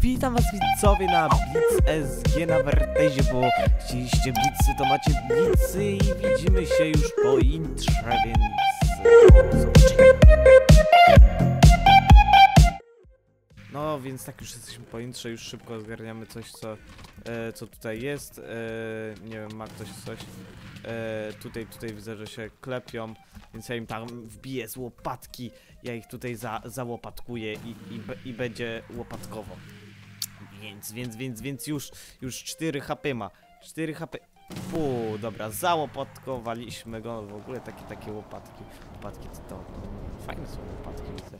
Witam was widzowie na Blitz SG na Wertezie, bo chcieliście blicy, to macie blicy i widzimy się już po intrze, więc. No, więc tak już jesteśmy po intrze, już szybko zgarniamy coś, co, e, co tutaj jest. E, nie wiem, ma ktoś coś. E, tutaj, tutaj widzę, że się klepią, więc ja im tam wbiję z łopatki. Ja ich tutaj za, załopatkuję i, i, i będzie łopatkowo. Więc, więc, więc, więc już, już 4 HP ma. 4 HP. Uuu, dobra, załopatkowaliśmy go. W ogóle takie, takie łopatki. Łopatki to, to fajne są łopatki, widzę.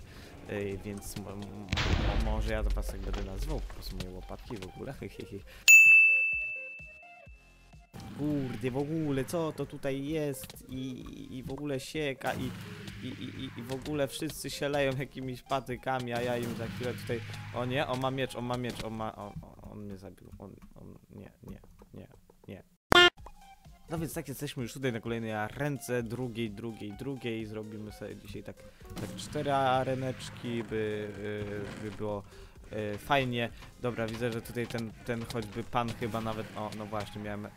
Więc mo- mo- może ja to was tak będę nazywał po prostu moje łopatki w ogóle. hehehe. Kurde, w ogóle co to tutaj jest i, i w ogóle sieka i, i, i, i- w ogóle wszyscy się leją jakimiś patykami, a ja im za chwilę tutaj... O nie, on ma miecz, on ma miecz, on ma... On, on mnie zabił, on, on... Nie, nie, nie, nie. No więc tak jesteśmy już tutaj na kolejnej ręce, drugiej, drugiej, drugiej. Zrobimy sobie dzisiaj tak, tak cztery areneczki, by, y, by było y, fajnie. Dobra, widzę, że tutaj ten, ten choćby pan chyba nawet... O, no właśnie, miałem...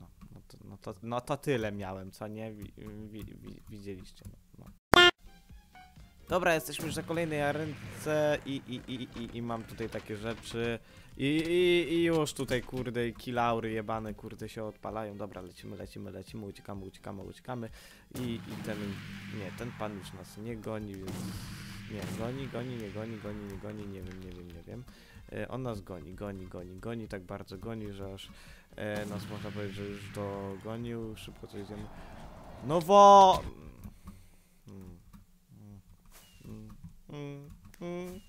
No, no, to, no, to, tyle miałem, co nie? Wi, wi, wi, widzieliście, no. no. Dobra, jesteśmy już na kolejnej arence i, i, i, i, i mam tutaj takie rzeczy i, i, i już tutaj kurde kilaury jebane kurde się odpalają. Dobra, lecimy, lecimy, lecimy, uciekamy, uciekamy, uciekamy i, i ten, nie, ten pan już nas nie goni, więc nie, goni, goni, nie goni, goni, nie goni, nie wiem, nie wiem, nie wiem. E, on nas goni, goni, goni, goni, tak bardzo goni, że aż e, nas można powiedzieć, że już dogonił, szybko coś zjemy. No wo... Mm, mm, mm, mm, mm.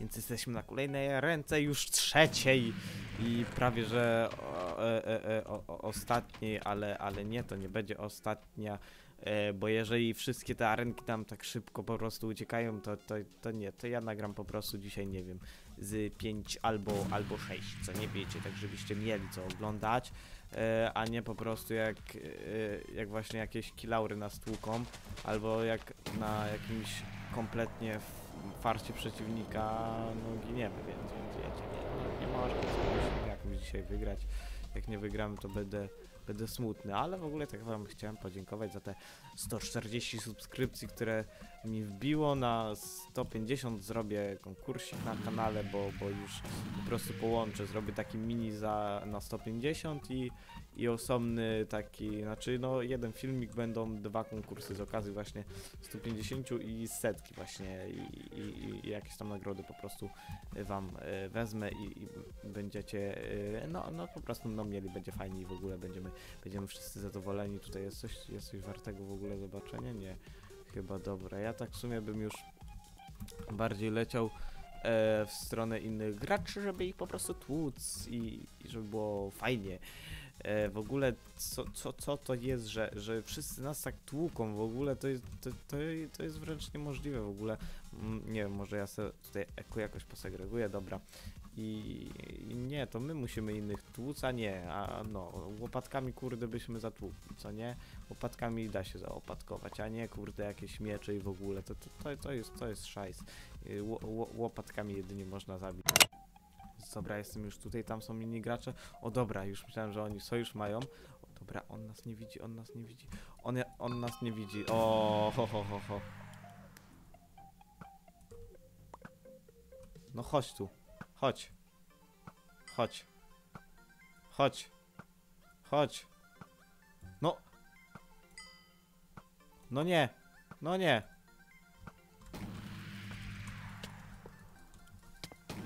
Więc jesteśmy na kolejnej ręce, już trzeciej i prawie że o, e, e, o, ostatniej, ale, ale nie, to nie będzie ostatnia, bo jeżeli wszystkie te arenki tam tak szybko po prostu uciekają, to, to, to nie, to ja nagram po prostu dzisiaj, nie wiem, z 5 albo, albo 6, co nie wiecie, tak żebyście mieli co oglądać, e, a nie po prostu jak, e, jak właśnie jakieś kilaury nas tłuką, albo jak na jakimś kompletnie farcie przeciwnika, no giniemy, więc, więc wiecie, nie, nie można jakimś dzisiaj wygrać. Jak nie wygramy, to będę, będę smutny, ale w ogóle tak wam chciałem podziękować za te 140 subskrypcji, które mi wbiło. Na 150 zrobię konkursik na kanale, bo, bo już po prostu połączę, zrobię taki mini za na 150 i, i osobny taki, znaczy no jeden filmik będą dwa konkursy z okazji właśnie 150 i setki właśnie i, i, i jakieś tam nagrody po prostu wam e, wezmę i, i będziecie e, no, no po prostu no mieli, będzie fajnie i w ogóle będziemy, będziemy wszyscy zadowoleni. Tutaj jest coś, jest coś wartego w ogóle zobaczenia? Nie, chyba dobra. Ja tak w sumie bym już bardziej leciał e, w stronę innych graczy, żeby ich po prostu tłuc i, i żeby było fajnie. E, w ogóle co, co, co to jest, że, że wszyscy nas tak tłuką w ogóle, to jest, to, to, to jest wręcz niemożliwe w ogóle. Nie wiem, może ja sobie tutaj eko jakoś posegreguję, dobra. I, I nie, to my musimy innych tłuc, a nie, a no, łopatkami kurde byśmy zatłukli, co nie? Łopatkami da się zaopatkować, a nie kurde jakieś miecze i w ogóle, to, to, to, to jest, to jest szajs. Y, ło- Łopatkami jedynie można zabić. Dobra, jestem już tutaj, tam są inni gracze. O dobra, już myślałem, że oni sojusz mają. O dobra, on nas nie widzi, on nas nie widzi. On, on nas nie widzi. O, ho, ho, ho, ho. No chodź tu. Chodź. Chodź. Chodź. Chodź. No. No nie. No nie.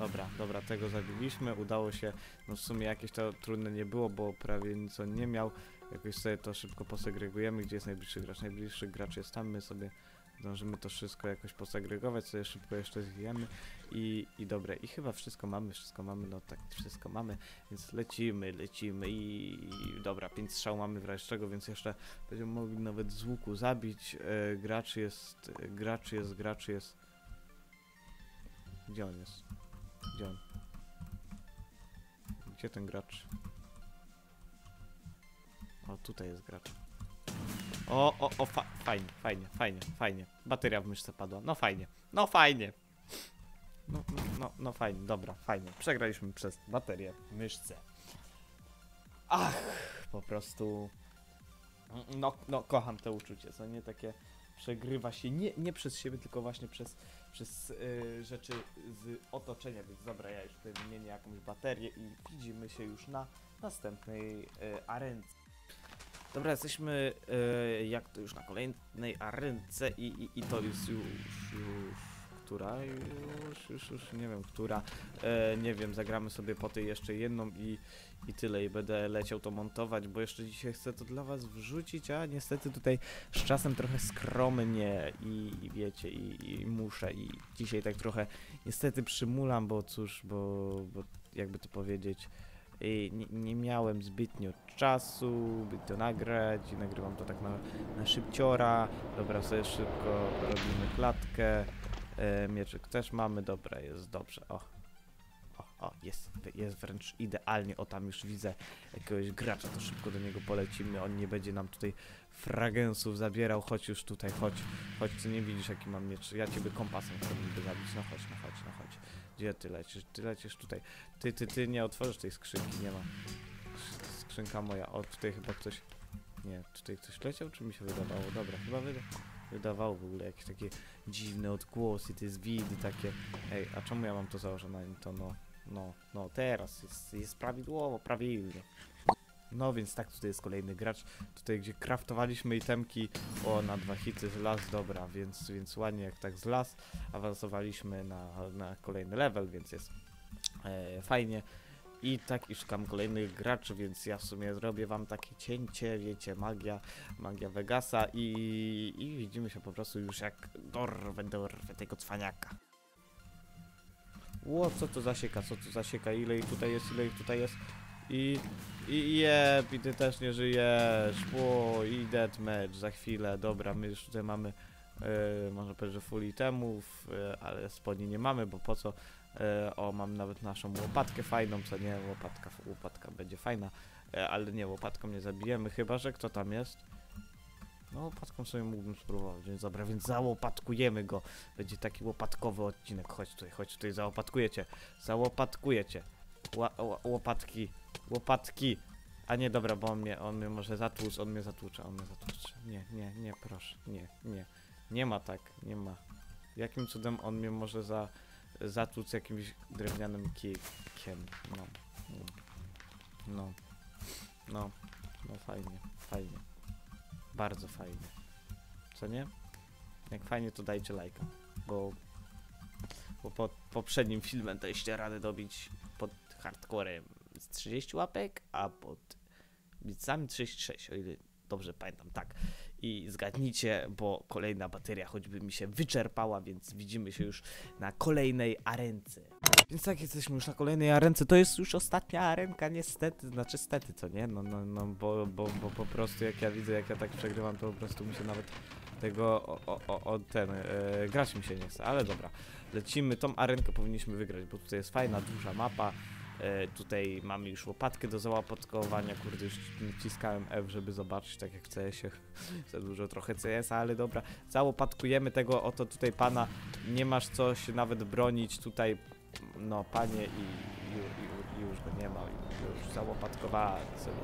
Dobra, dobra, tego zabiliśmy, udało się, no w sumie jakieś to trudne nie było, bo prawie nic on nie miał, jakoś sobie to szybko posegregujemy, gdzie jest najbliższy gracz, najbliższy gracz jest tam, my sobie zdążymy to wszystko jakoś posegregować, sobie szybko jeszcze zwijemy i, i dobre, i chyba wszystko mamy, wszystko mamy, no tak, wszystko mamy, więc lecimy, lecimy i, i dobra, pięć strzał mamy w razie czego, więc jeszcze będziemy mogli nawet z łuku zabić, e, gracz jest, gracz jest, gracz jest, gdzie on jest? Gdzie on? Gdzie ten gracz? O, tutaj jest gracz. O, o, o, fa fajnie, fajnie, fajnie, fajnie. Bateria w myszce padła. No fajnie, no fajnie. No, no, no, no fajnie, dobra, fajnie. Przegraliśmy przez baterię w myszce. Ach, po prostu. No, no, kocham to uczucie, co nie takie przegrywa się nie, nie przez siebie, tylko właśnie przez, przez y, rzeczy z otoczenia. Więc dobra, ja już tutaj wymienię jakąś baterię i widzimy się już na następnej y, arence. Dobra, jesteśmy y, jak to już na kolejnej arence i, i, i to jest już, już która? Już, już, już nie wiem, która. E, nie wiem, zagramy sobie po tej jeszcze jedną i, i tyle. I będę leciał to montować, bo jeszcze dzisiaj chcę to dla was wrzucić, a niestety tutaj z czasem trochę skromnie i, i wiecie, i, i muszę. I dzisiaj tak trochę niestety przymulam, bo cóż, bo, bo jakby to powiedzieć, nie, nie miałem zbytnio czasu, by to nagrać i nagrywam to tak na, na szybciora. Dobra, sobie szybko robimy klatkę. E, mieczyk też mamy, dobra, jest dobrze. O, o, o jest, jest wręcz idealnie. O, tam już widzę jakiegoś gracza, to szybko do niego polecimy. On nie będzie nam tutaj fragensów zabierał. Chodź już tutaj, chodź, chodź, ty nie widzisz jaki mam miecz. Ja ciebie kompasem chcę niby zabić. No chodź, no chodź, no chodź. Gdzie ty lecisz? Ty lecisz tutaj. Ty, ty, ty nie otworzysz tej skrzynki, nie ma. Skrzynka moja. O, tutaj chyba ktoś... Nie, tutaj ktoś leciał, czy mi się wydawało? Dobra, chyba wyda wydawało w ogóle jakieś takie dziwne odgłosy, te zwidy takie. Ej, a czemu ja mam to założone? To no, no, no, teraz jest, jest prawidłowo, prawidłnie. No więc tak, tutaj jest kolejny gracz, tutaj gdzie kraftowaliśmy itemki, o na dwa hity z las, dobra, więc, więc ładnie jak tak z las, awansowaliśmy na, na kolejny level, więc jest e, fajnie. I tak i szukam kolejnych graczy, więc ja w sumie zrobię wam takie cięcie, wiecie, magia, magia Vegasa i, i widzimy się po prostu już jak dorwę, dorwę tego cwaniaka. Ło, co to zasieka, co to zasieka, ile ich tutaj jest, ile ich tutaj jest? I, i jeb, i ty też nie żyjesz, ło, i deathmatch za chwilę, dobra, my już tutaj mamy, yy, można powiedzieć, że full itemów, yy, ale spodni nie mamy, bo po co, o, mam nawet naszą łopatkę fajną, co nie, łopatka, łopatka będzie fajna, e, ale nie, łopatką nie zabijemy, chyba, że kto tam jest? No, łopatką sobie mógłbym spróbować, więc dobra, więc załopatkujemy go. Będzie taki łopatkowy odcinek. Chodź tutaj, chodź tutaj, załopatkujecie. Załopatkujecie. Łopatki, łopatki. A nie, dobra, bo on mnie, on mnie może zatłuc, on mnie zatłucze, on mnie zatłucze. Nie, nie, nie, proszę, nie, nie. Nie ma tak, nie ma. Jakim cudem on mnie może za zatłuc jakimś drewnianym kijkiem. No. No. No. No fajnie, fajnie. Bardzo fajnie. Co nie? Jak fajnie to dajcie lajka, bo bo pod poprzednim filmem to jeszcze radę dobić pod hardcorem z 30 łapek, a pod bicami 36, o ile dobrze pamiętam, tak. I zgadnijcie, bo kolejna bateria choćby mi się wyczerpała, więc widzimy się już na kolejnej arence. Więc tak, jesteśmy już na kolejnej arence, to jest już ostatnia arenka, niestety, znaczy stety, co nie? No, no, no, bo, bo, bo po prostu jak ja widzę, jak ja tak przegrywam, to po prostu mi się nawet tego, o, o, o, ten, e, grać mi się nie chce, ale dobra. Lecimy, tą arenkę powinniśmy wygrać, bo tutaj jest fajna, duża mapa, tutaj mamy już łopatkę do załapatkowania, kurde, już naciskałem F, żeby zobaczyć, tak jak w się za dużo trochę CS, ale dobra, załopatkujemy tego oto tutaj pana, nie masz coś nawet bronić tutaj, no panie i, i, i, i już go nie ma, już załopatkowali sobie,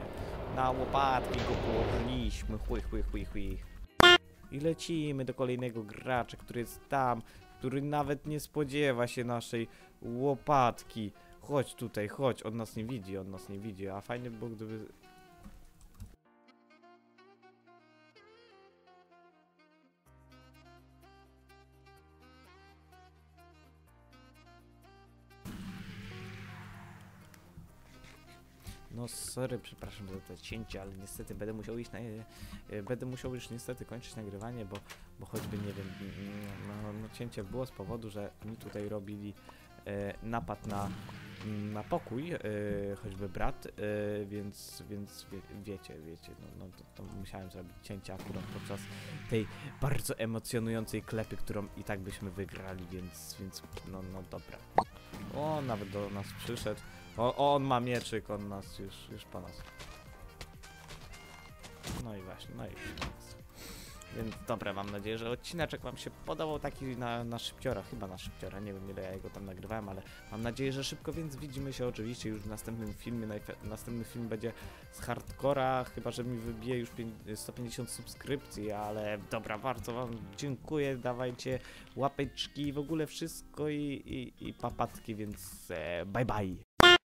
na łopatki go położyliśmy, chły, chły, chły, chły. I lecimy do kolejnego gracza, który jest tam, który nawet nie spodziewa się naszej łopatki. Chodź tutaj, chodź, on nas nie widzi, on nas nie widzi, a fajnie by było gdyby... No sorry, przepraszam za to cięcie, ale niestety będę musiał iść na... e, Będę musiał już niestety kończyć nagrywanie, bo, bo choćby nie wiem, no, no cięcie było z powodu, że mi tutaj robili e, napad na na pokój, yy, choćby brat, yy, więc, więc wie, wiecie, wiecie, no, no to, to, musiałem zrobić cięcie akurat podczas tej bardzo emocjonującej klepy, którą i tak byśmy wygrali, więc, więc no, no dobra. O, nawet do nas przyszedł. O, on ma mieczyk, on nas już, już po nas. No i właśnie, no i po. Więc dobra, mam nadzieję, że odcineczek wam się podobał taki na, na szybciora, chyba na szybciora, nie wiem ile ja jego tam nagrywałem, ale mam nadzieję, że szybko, więc widzimy się oczywiście już w następnym filmie. Następny film będzie z hardcora, chyba że mi wybije już pię- 150 subskrypcji, ale dobra, bardzo wam dziękuję, dawajcie łapeczki, w ogóle wszystko i, i, i papatki, więc e, bye bye.